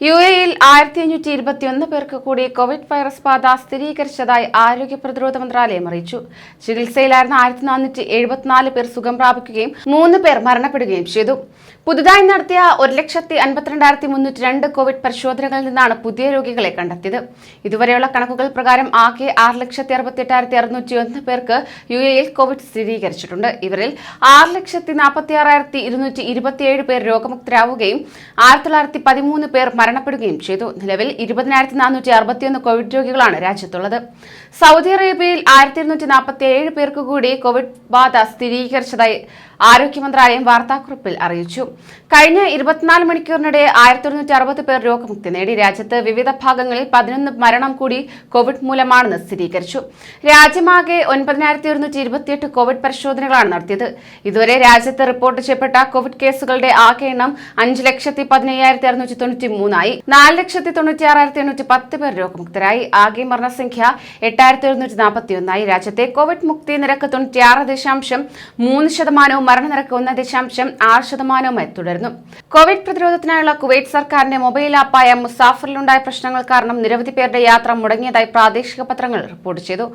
U എയിൽ ആയിരത്തി അഞ്ഞൂറ്റി ഇരുപത്തിയൊന്ന് പേർക്ക് കൂടി കോവിഡ് വൈറസ് ബാധ സ്ഥിരീകരിച്ചതായി ആരോഗ്യ പ്രതിരോധ മന്ത്രാലയം അറിയിച്ചു. ചികിത്സയിലായിരുന്ന ആയിരത്തി നാനൂറ്റി എഴുപത്തിനാല് പേർ സുഖം പ്രാപിക്കുകയും മൂന്ന് പേർ മരണപ്പെടുകയും ചെയ്തു. പുതുതായി നടത്തിയ ഒരു ലക്ഷത്തി അൻപത്തിരണ്ടായിരത്തി മുന്നൂറ്റി രണ്ട് കോവിഡ് പരിശോധനകളിൽ നിന്നാണ് പുതിയ രോഗികളെ കണ്ടെത്തിയത്. ഇതുവരെയുള്ള കണക്കുകൾ പ്രകാരം ആകെ ആറ് ലക്ഷത്തി അറുപത്തി എട്ടായിരത്തി അറുന്നൂറ്റി ഒന്ന് പേർക്ക് യു എയിൽ കോവിഡ് സ്ഥിരീകരിച്ചിട്ടുണ്ട്. ഇവരിൽ ആറ് ലക്ഷത്തി നാൽപ്പത്തി ആറായിരത്തി ഇരുന്നൂറ്റി ഇരുപത്തിയേഴ് പേർ രോഗമുക്തരാവുകയും ആയിരത്തി തൊള്ളായിരത്തി പതിമൂന്ന് പേർ മരണപ്പെടുകയും ചെയ്തു. നിലവിൽ ഇരുപതിനായിരത്തി നാനൂറ്റി അറുപത്തിയൊന്ന് കോവിഡ് രോഗികളാണ് രാജ്യത്തുള്ളത്. സൗദി അറേബ്യയിൽ ആയിരത്തി ഇരുന്നൂറ്റി നാൽപ്പത്തി ഏഴ് പേർക്ക് കൂടി കോവിഡ് ബാധ സ്ഥിരീകരിച്ചതായി ആരോഗ്യ മന്ത്രാലയം വാർത്താക്കുറിപ്പിൽ അറിയിച്ചു. കഴിഞ്ഞ ഇരുപത്തിനാല് മണിക്കൂറിനിടെ ആയിരത്തി ഒരുന്നൂറ്റി അറുപത് പേർ രോഗമുക്തി നേടി. രാജ്യത്ത് വിവിധ ഭാഗങ്ങളിൽ പതിനൊന്ന് മരണം കൂടി കോവിഡ് മൂലമാണെന്ന് സ്ഥിരീകരിച്ചു. രാജ്യമാകെ ഒൻപതിനായിരത്തി ഒരുന്നൂറ്റി ഇരുപത്തിയെട്ട് കോവിഡ് പരിശോധനകളാണ് നടത്തിയത്. ഇതുവരെ രാജ്യത്ത് റിപ്പോർട്ട് ചെയ്യപ്പെട്ട കോവിഡ് കേസുകളുടെ ആകെ എണ്ണം അഞ്ച് ലക്ഷത്തി പതിനയ്യായിരത്തി അറുന്നൂറ്റി തൊണ്ണൂറ്റി മൂന്നായി. നാല് ലക്ഷത്തി തൊണ്ണൂറ്റി ആറായിരത്തി എണ്ണൂറ്റി പത്ത് പേർ രോഗമുക്തരായി. ആകെ മരണസംഖ്യ എട്ടായിരത്തി എഴുന്നൂറ്റി നാൽപ്പത്തി ഒന്നായി രാജ്യത്തെ കോവിഡ് മുക്തി നിരക്ക് തൊണ്ണൂറ്റിയാറ് ദശാംശം മൂന്ന് ശതമാനവും മരണനിരക്ക് ഒന്ന് ദശാംശം ആറ് ശതമാനവുമായി തുടരുന്നു. കോവിഡ് പ്രതിരോധത്തിനായുള്ള കുവൈറ്റ് സർക്കാരിന്റെ മൊബൈൽ ആപ്പായ മുസാഫറിലുണ്ടായ പ്രശ്നങ്ങൾ കാരണം നിരവധി പേരുടെ യാത്ര മുടങ്ങിയതായി പ്രാദേശിക പത്രങ്ങൾ റിപ്പോർട്ട് ചെയ്തു.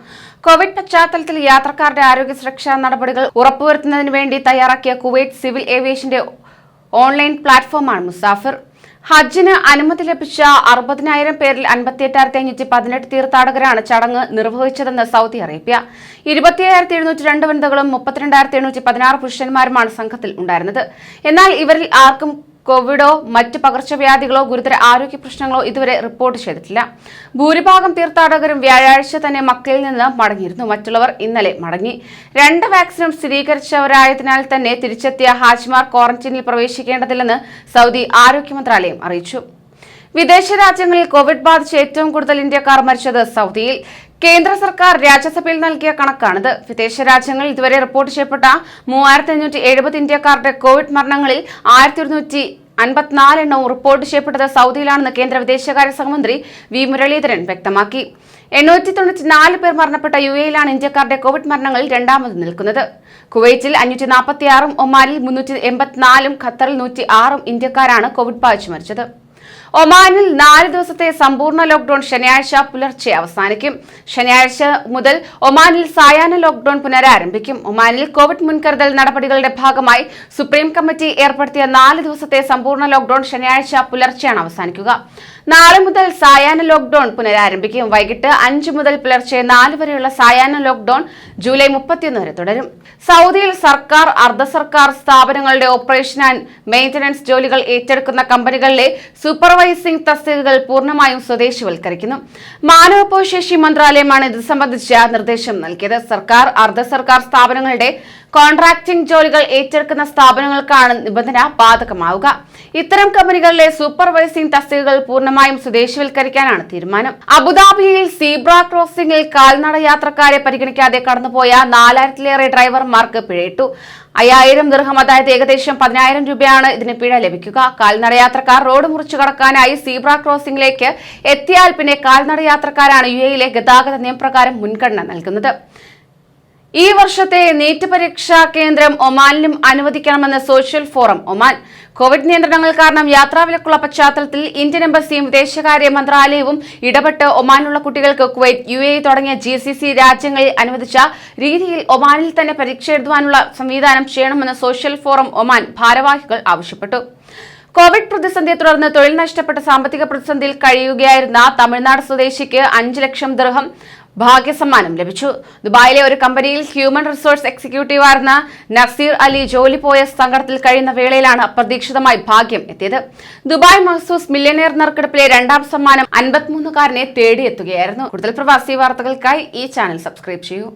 കോവിഡ് പശ്ചാത്തലത്തിൽ യാത്രക്കാരുടെ ആരോഗ്യ സുരക്ഷാ നടപടികൾ ഉറപ്പുവരുത്തുന്നതിന് വേണ്ടി തയ്യാറാക്കിയ കുവൈറ്റ് സിവിൽ ഏവിയേഷന്റെ ഓൺലൈൻ പ്ലാറ്റ്ഫോമാണ് മുസാഫിർ. ഹജ്ജിന് അനുമതി ലഭിച്ച അറുപതിനായിരം പേരിൽ അൻപത്തിയെട്ടായിരത്തി അഞ്ഞൂറ്റി പതിനെട്ട് തീർത്ഥാടകരാണ് ചടങ്ങ് നിർവഹിച്ചതെന്ന് സൗദി അറേബ്യ. ഇരുപത്തിയായിരത്തി എഴുന്നൂറ്റി രണ്ട് വനിതകളും മുപ്പത്തിരണ്ടായിരത്തി എണ്ണൂറ്റി പതിനാറ് പുരുഷന്മാരുമാണ് സംഘത്തിൽ ഉണ്ടായിരുന്നത്. എന്നാൽ ഇവരിൽ ആർക്കും കോവിഡോ മറ്റ് പകർച്ചവ്യാധികളോ ഗുരുതര ആരോഗ്യ പ്രശ്നങ്ങളോ ഇതുവരെ റിപ്പോർട്ട് ചെയ്തിട്ടില്ല. ഭൂരിഭാഗം തീർത്ഥാടകരും വ്യാഴാഴ്ച തന്നെ മക്കയിൽ നിന്ന് മടങ്ങിയിരുന്നു. മറ്റുള്ളവർ ഇന്നലെ മടങ്ങി. രണ്ട് വാക്സിനും സ്ഥിരീകരിച്ചവരായതിനാൽ തന്നെ തിരിച്ചെത്തിയ ഹാജിമാർ ക്വാറന്റീനിൽ പ്രവേശിക്കേണ്ടതില്ലെന്ന് സൗദി ആരോഗ്യ മന്ത്രാലയം അറിയിച്ചു. വിദേശ രാജ്യങ്ങളിൽ കോവിഡ് ബാധിച്ച് ഏറ്റവും കൂടുതൽ ഇന്ത്യക്കാർ മരിച്ചത് സൗദിയിൽ. കേന്ദ്ര സർക്കാർ രാജ്യസഭയിൽ നൽകിയ കണക്കാണിത്. വിദേശ രാജ്യങ്ങളിൽ ഇതുവരെ റിപ്പോർട്ട് ചെയ്യപ്പെട്ട മൂവായിരത്തി അഞ്ഞൂറ്റി എഴുപത് ഇന്ത്യക്കാരുടെ കോവിഡ് മരണങ്ങളിൽ ആയിരത്തി ഒരുന്നൂറ്റി അൻപത്തിനാല് എണ്ണവും റിപ്പോർട്ട് ചെയ്യപ്പെട്ടത് സൗദിയിലാണെന്ന് കേന്ദ്ര വിദേശകാര്യ സഹമന്ത്രി വി. മുരളീധരൻ വ്യക്തമാക്കി. എണ്ണൂറ്റി തൊണ്ണൂറ്റി നാല് പേർ മരണപ്പെട്ട യു എയിലാണ് ഇന്ത്യക്കാരുടെ കോവിഡ് മരണങ്ങളിൽ രണ്ടാമത് നിൽക്കുന്നത്. കുവൈറ്റിൽ അഞ്ഞൂറ്റി നാൽപ്പത്തിയാറും ഒമാനിൽ മുന്നൂറ്റി എൺപത്തിനാലും ഖത്തറിൽ നൂറ്റി ആറും ഇന്ത്യക്കാരാണ് കോവിഡ് ബാധിച്ച് മരിച്ചത്. ഒമാനിൽ നാല് ദിവസത്തെ സമ്പൂർണ ലോക്ഡൌൺ ശനിയാഴ്ച പുലർച്ചെ അവസാനിക്കും. ശനിയാഴ്ച മുതൽ ഒമാനിൽ സായാഹ്ന ലോക്ഡൌൺ പുനരാരംഭിക്കും. ഒമാനിൽ കോവിഡ് മുൻകരുതൽ നടപടികളുടെ ഭാഗമായി സുപ്രീം കമ്മിറ്റി ഏർപ്പെടുത്തിയ നാല് ദിവസത്തെ സമ്പൂർണ ലോക്ഡൌൺ ശനിയാഴ്ച പുലർച്ചെയാണ് അവസാനിക്കുക. നാളെ മുതൽ സായാഹ്ന ലോക്ഡൌൺ പുനരാരംഭിക്കും. വൈകിട്ട് അഞ്ച് മുതൽ പുലർച്ചെ നാല് വരെയുള്ള സായാഹ്ന ലോക്ഡൌൺ ജൂലൈ മുപ്പത്തിയൊന്ന് വരെ തുടരും. സൗദിയിൽ സർക്കാർ അർദ്ധ സർക്കാർ സ്ഥാപനങ്ങളുടെ ഓപ്പറേഷൻ ആൻഡ് മെയിന്റനൻസ് ജോലികൾ ഏറ്റെടുക്കുന്ന കമ്പനികളിലെ സൂപ്പർവൈസിംഗ് തസ്തികകൾ പൂർണമായും സ്വദേശിവൽക്കരിക്കുന്നു. മാനവപോശേഷി മന്ത്രാലയമാണ് ഇത് സംബന്ധിച്ച നിർദ്ദേശം നൽകിയത്. സർക്കാർ അർദ്ധ സർക്കാർ സ്ഥാപനങ്ങളുടെ കോൺട്രാക്ടിംഗ് ജോലികൾ ഏറ്റെടുക്കുന്ന സ്ഥാപനങ്ങൾക്കാണ് നിബന്ധന ബാധകമാവുക. ഇത്തരം കമ്പനികളിലെ സൂപ്പർവൈസിംഗ് തസ്തികകൾ പൂർണമായും സ്വദേശിവൽക്കരിക്കാനാണ് തീരുമാനം. അബുദാബിയിൽ സീബ്ര ക്രോസിംഗിൽ കാൽനട യാത്രക്കാരെ പരിഗണിക്കാതെ കടന്നുപോയ നാലായിരത്തിലേറെ ഡ്രൈവർമാർക്ക് പിഴയിട്ടു. അയ്യായിരം ദീർഘം അതായത് ഏകദേശം പതിനായിരം രൂപയാണ് ഇതിന് പിഴ ലഭിക്കുക. കാൽനടയാത്രക്കാർ റോഡ് മുറിച്ചു കടക്കാനായി സീബ്ര ക്രോസിംഗിലേക്ക് എത്തിയാൽ പിന്നെ കാൽനടയാത്രക്കാരാണ് യു എയിലെ ഗതാഗത നിയമപ്രകാരം മുൻഗണന നൽകുന്നത്. ഈ വർഷത്തെ നീറ്റ് പരീക്ഷാ കേന്ദ്രം ഒമാനിലും അനുവദിക്കണമെന്ന് സോഷ്യൽ ഫോറം ഒമാൻ. കോവിഡ് നിയന്ത്രണങ്ങൾ കാരണം യാത്രാവിലക്കുള്ള പശ്ചാത്തലത്തിൽ ഇന്ത്യൻ എംബസിയും വിദേശകാര്യ മന്ത്രാലയവും ഇടപെട്ട് ഒമാനിലുള്ള കുട്ടികൾക്ക് കുവൈറ്റ് യു എ തുടങ്ങിയ ജി സി സി രാജ്യങ്ങളിൽ അനുവദിച്ച രീതിയിൽ ഒമാനിൽ തന്നെ പരീക്ഷ എഴുതുവാനുള്ള സംവിധാനം ചെയ്യണമെന്ന് സോഷ്യൽ ഫോറം ഒമാൻ ഭാരവാഹികൾ ആവശ്യപ്പെട്ടു. കോവിഡ് പ്രതിസന്ധിയെ തുടർന്ന് തൊഴിൽ നഷ്ടപ്പെട്ട സാമ്പത്തിക പ്രതിസന്ധിയിൽ കഴിയുകയായിരുന്ന തമിഴ്നാട് സ്വദേശിക്ക് അഞ്ച് ലക്ഷം ദൃഹം ഭാഗ്യസമ്മാനം ലഭിച്ചു. ദുബായിലെ ഒരു കമ്പനിയിൽ ഹ്യൂമൻ റിസോഴ്സ് എക്സിക്യൂട്ടീവായിരുന്ന നസീർ അലി ജോലി പോയ സങ്കടത്തിൽ കഴിയുന്ന വേളയിലാണ് അപ്രതീക്ഷിതമായി ഭാഗ്യം എത്തിയത്. ദുബായ് മഹസൂസ് മില്യനെയർ നറുക്കെടുപ്പിലെ രണ്ടാം സമ്മാനം അൻപത്തിമൂന്നുകാരനെ തേടിയെത്തുകയായിരുന്നു. കൂടുതൽ പ്രവാസി വാർത്തകൾക്കായി ഈ ചാനൽ സബ്സ്ക്രൈബ് ചെയ്യൂ.